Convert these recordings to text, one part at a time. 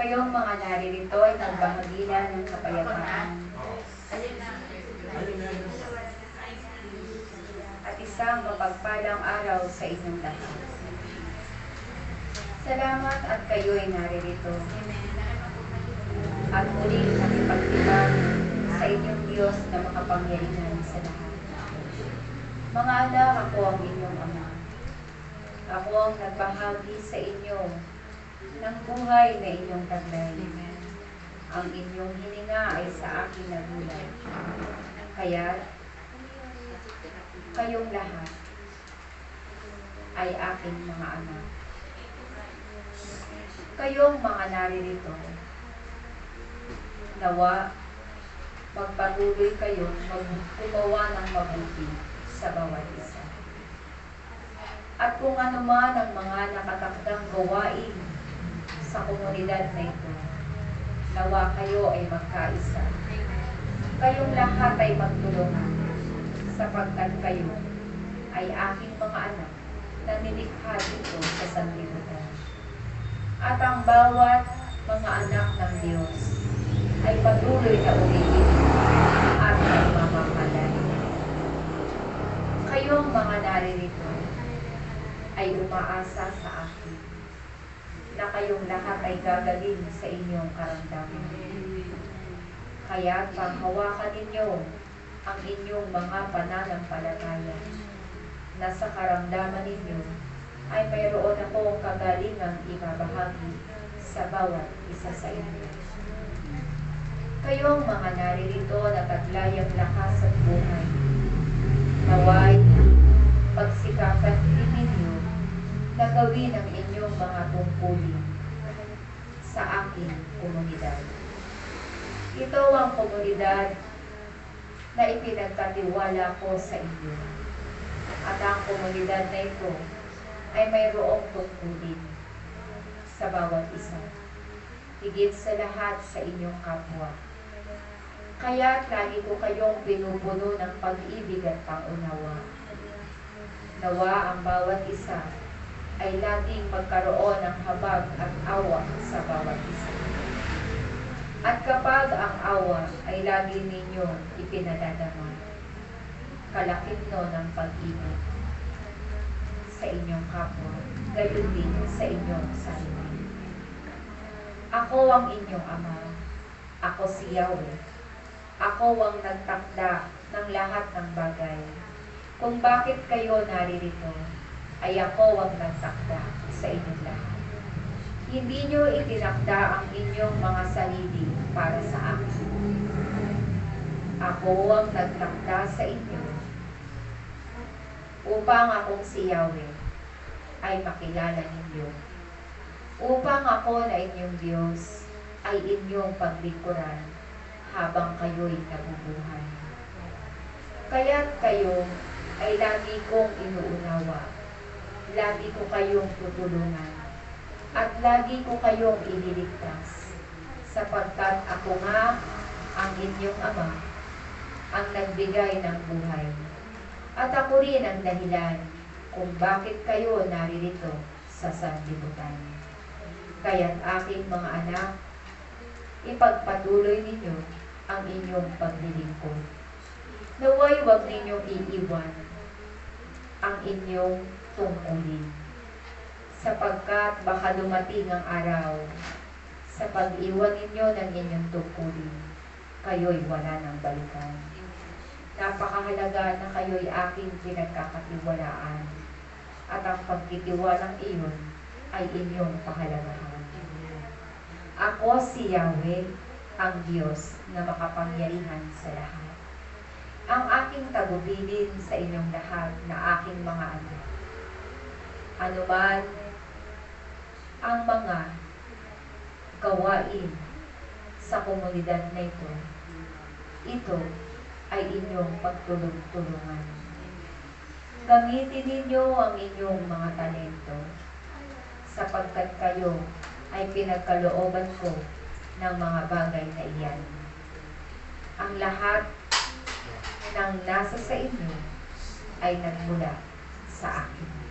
Kayong mga naririto ay nagbahagi na ng kapayapaan at isang mapagpalang araw sa inyong lahat. Salamat at kayo'y naririto. At muli nakipagtibag sa inyong Diyos na makapangyarihan sa lahat. Mga anak, ako ang inyong ama. Ako ang nagbahagi sa inyo ng buhay na inyong taglay. Ang inyong hininga ay sa akin nagulay. Kaya, kayong lahat ay aking mga anak. Kayong mga naririto, nawa, magpatuloy kayo magkumawa ng mabuti sa bawat isa. At kung ano man ang mga nakatakdang gawain sa komunidad na ito, nawa kayo ay magkaisa. Kayong lahat ay magtulungan sapagkat kayo ay aking mga anak na nilikha dito sa sanlibutan. At ang bawat mga anak ng Diyos ay patuloy na umiinig at nagmamahalay. Kayong mga naririto ay umaasa sa akin na kayong lahat ay gagaling sa inyong karamdaman. Kaya panghawakan ninyo ang inyong mga pananampalataya na sa karamdaman ninyo ay mayroon akong kagalingang ibabahagi sa bawat isa sa inyo. Kayong mga naririto na taglayang lakas at buhay, naway pagsikapan ninyo na gawin ang inyong mga tungkulin sa aking komunidad. Ito ang komunidad na ipinagkatiwala ko sa inyo. At ang komunidad na ito ay mayroong tungkulin sa bawat isa. Higit sa lahat sa inyong kapwa. Kaya lagi ko kayong pinupuno ng pag-ibig at pangunawa. Nawa ang bawat isa ay laging magkaroon ng habag at awa sa bawat isa. At kapag ang awa ay lagi ninyo ipinadadama, kalakip no ng pag-ibig sa inyong kapwa, gayon din sa inyong sarili. Ako ang inyong ama, ako si Yahweh. Ako ang nagtakda ng lahat ng bagay. Kung bakit kayo naririto, ay ako ang nagtakda sa inyong lahat. Hindi nyo itinakda ang inyong mga sarili para sa akin. Ako ang nagtakda sa inyo upang akong si Yahweh ay makilala ninyo. Upang ako na inyong Diyos ay inyong paglikuran habang kayo'y nabubuhay. Kaya't kayo ay lagi kong inuunawa. Lagi ko kayong tutulungan. At lagi ko kayong ililigtas. Sapagkat ako nga ang inyong ama, ang nagbigay ng buhay. At ako rin ang dahilan kung bakit kayo naririto sa sanlibutan. Kaya't aking mga anak, ipagpatuloy ninyo ang inyong paglilingkod. Naway huwag ninyong iiwan ang inyong tungkulin. Sapagkat baka dumating ang araw sa pag-iwan ninyo ng inyong tungkulin, kayo'y wala ng balikan. Napakahalaga na kayo'y aking pinagkakatiwalaan at ang pagtitiwalang iyon ay inyong pahalagahan. Ako si Yahweh, ang Diyos na makapangyarihan sa lahat. Ang aking tagubilin sa inyong lahat na aking mga anak. Ano man ang mga gawain sa komunidad na ito, ito ay inyong pagtulong-tulungan. Gamitin ninyo ang inyong mga talento sapagkat kayo ay pinagkalooban ko ng mga bagay na iyan. Ang lahat ng nasa sa inyo ay nagmula sa akin.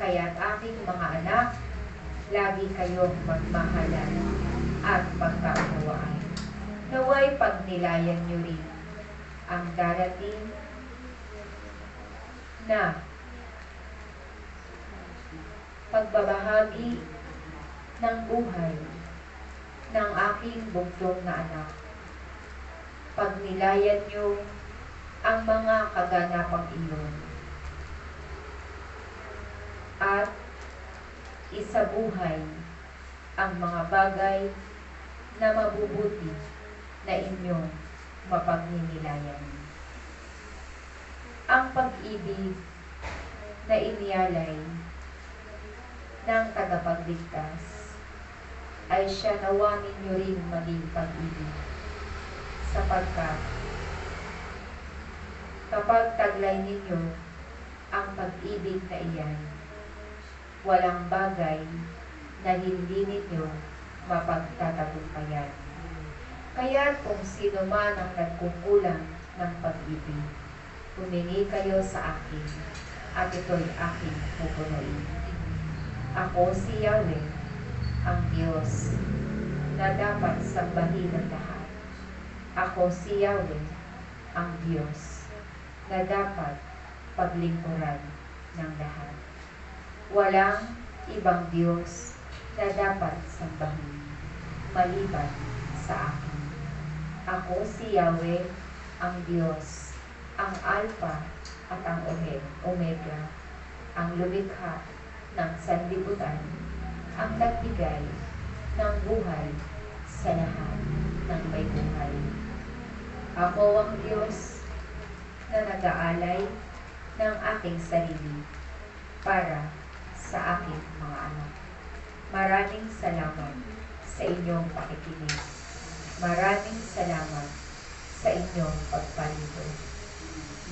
Kaya't aking mga anak, lagi kayong magmahalan at pagkaunawaan. Naway pagnilayan niyo rin ang darating na pagbabahagi ng buhay ng aking bugtong na anak. Pagnilayan niyo ang mga kaganapang iyon at isabuhay ang mga bagay na mabubuti na inyong mapagninilayan. Ang pag-ibig na iniyalay ng tagapagligtas ay siya nawa ninyo rin maging pag-ibig sapagkat kapag taglay ninyo ang pag-ibig na iyan, walang bagay na hindi ninyo mapagtatagumpayan. Kaya kung sino man ang nagkukulang ng pag-ibig, humingi kayo sa akin at ito'y aking pupunuin. Ako si Yahweh, ang Diyos na dapat sambahin ng lahat. Ako si Yahweh, ang Diyos na dapat paglingkuran ng lahat. Walang ibang Diyos na dapat sambahin maliban sa akin. Ako si Yahweh, ang Diyos, ang Alpha at ang Omega, ang lumikha ng sanlibutan, ang nagbigay ng buhay sa lahat ng may buhay. Ako ang Diyos na nag-aalay ng aking sarili para sa aking mga anak. Maraming salamat sa inyong pakikinig. Maraming salamat sa inyong pagpalito.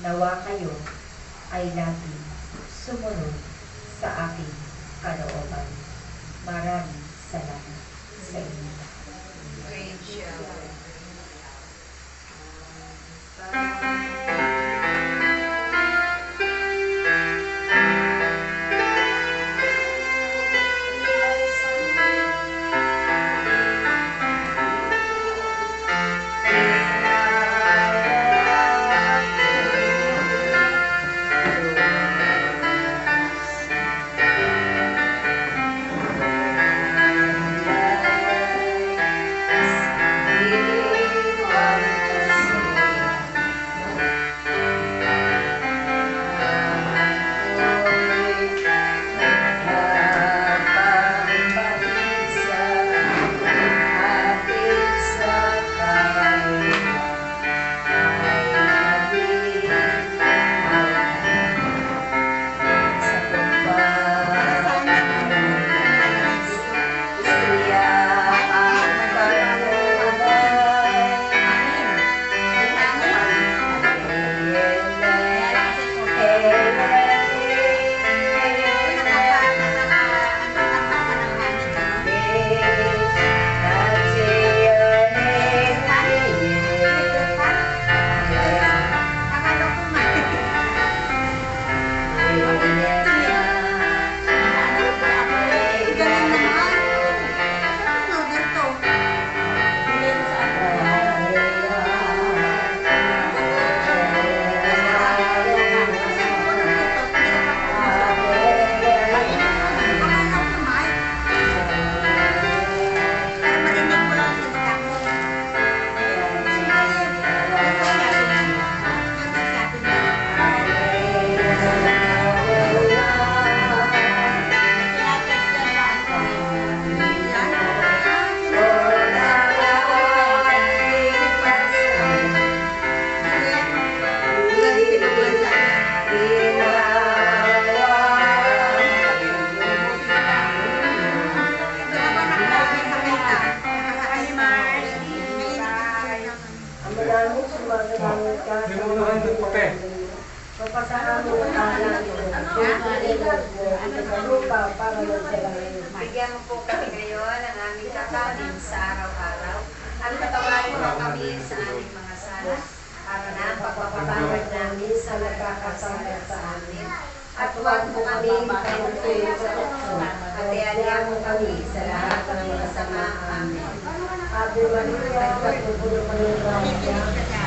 Nawa kayo ay lagi sumunod sa aking kalooban. Maraming salamat sa inyo. Praise Yahweh. Kami sa aming mga sala ang pagpapatawad namin sa nagkakasala sa amin. At huwag mo kami pagpapatuloy sa tukso at ialya mo kami sa lahat ng masama. Amen. Ave Maria, Katubulo ka ng Gracia,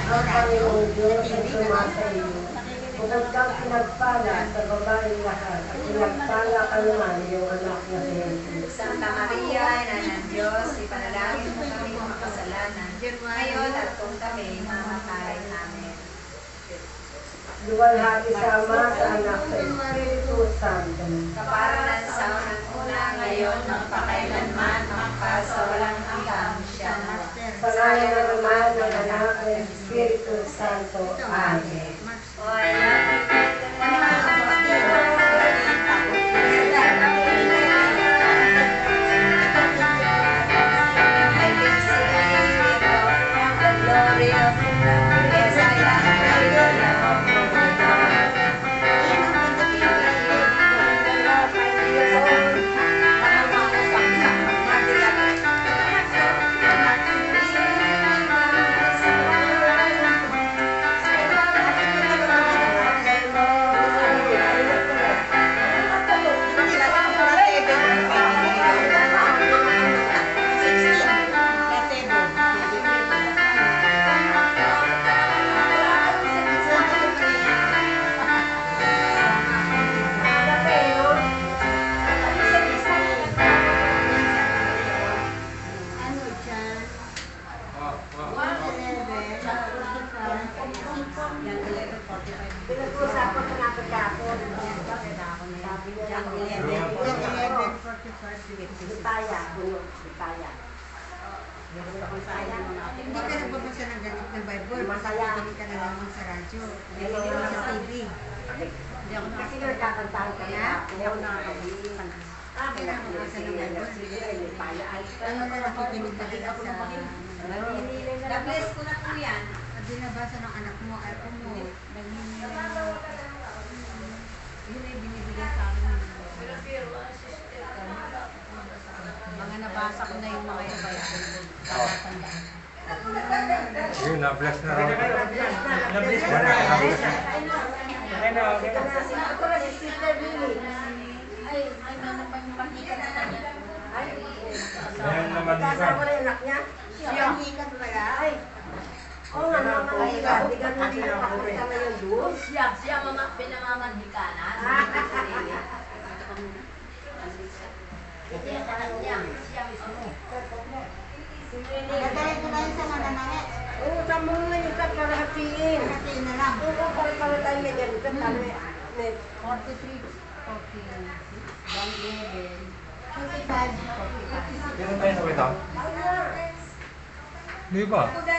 ang Panginoong Diyos ay sumasa iyo. Bukod kang pinagpala sa babaeng lahat, at pinagpala ka naman iyong anak na. Santa Maria, Ina ng Diyos, ipanalangin mo kami mga kasalanan, ngayon at kung kami mamatay. Amen. Luwalhati sa Ama, sa Anak, sa Espiritu Santo. Kaparanan sa unang-una ngayon, magpakailanman, magpasawalang hanggang siya. Panayan ng Ama, ng Anak, ng Espiritu Santo. Amen. Hindi naman sa TV. Hindi ako Kasi yung kakantahan ka na, hindi ako nakakabili. Ah, nagbabasa ng Bible. Ano na nakikinig ka nila sa... Na-bless ko na po yan. Pag binabasa ng anak mo, ay ko mo, naghihingi yun ay binibigay sa amin. ng- Mga nabasa ko na yung mga iba. Tatandaan. Yun, na-bless na raw. Na-bless na-bless na. Okay na, okay na. Ako na si Sister Billy. Ay, ay, meron pa yung pahikat na kanya. Ay, Ngayon naman kasama isa. na yung anak niya. Siya ang hikat pala. Ay, oo nga naman, ay, hindi ka na nakapunta na yung doon. Siya, siya mama, pinamamanhikanan. Hindi ang anak niya, siya mismo. Dadalhin ko na yun sa mananangit. Oo, sa mga yung sa kalahatiin. Kasi na lang. Oo, para para tayo may ganito, tayo may, may 43, 46, 111, 25, 45. Kailan tayo sa wita? Hindi ba? Kudan ka.